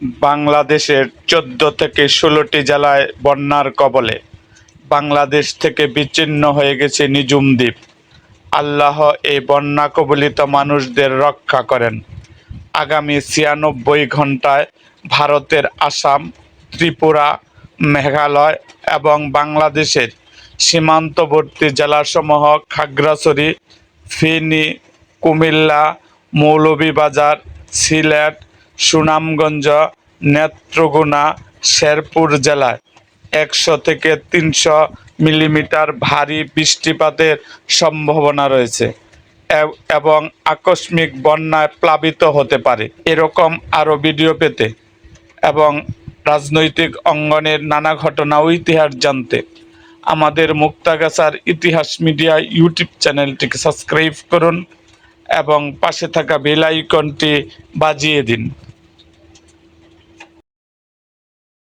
বাংলাদেশের চোদ্দ থেকে ষোলোটি জেলায় বন্যার কবলে বাংলাদেশ থেকে বিচ্ছিন্ন হয়ে গেছে নিজুম দ্বীপ। আল্লাহ এই বন্যা কবলিত মানুষদের রক্ষা করেন। আগামী ছিয়ানব্বই ঘন্টায় ভারতের আসাম, ত্রিপুরা, মেঘালয় এবং বাংলাদেশের সীমান্তবর্তী জেলাসমূহ খাগড়াছড়ি, ফেনী, কুমিল্লা, মৌলভীবাজার, সিলেট সুনামগঞ্জ, নেত্রকোনা, শেরপুর জেলায় একশো থেকে তিনশো মিলিমিটার ভারী বৃষ্টিপাতের সম্ভাবনা রয়েছে এবং আকস্মিক বন্যায় প্লাবিত হতে পারে। এরকম আরও ভিডিও পেতে এবং রাজনৈতিক অঙ্গনের নানা ঘটনা ও ইতিহাস জানতে আমাদের মুক্তাগাছার ইতিহাস মিডিয়া ইউটিউব চ্যানেলটিকে সাবস্ক্রাইব করুন এবং পাশে থাকা বেল আইকনটি বাজিয়ে দিন।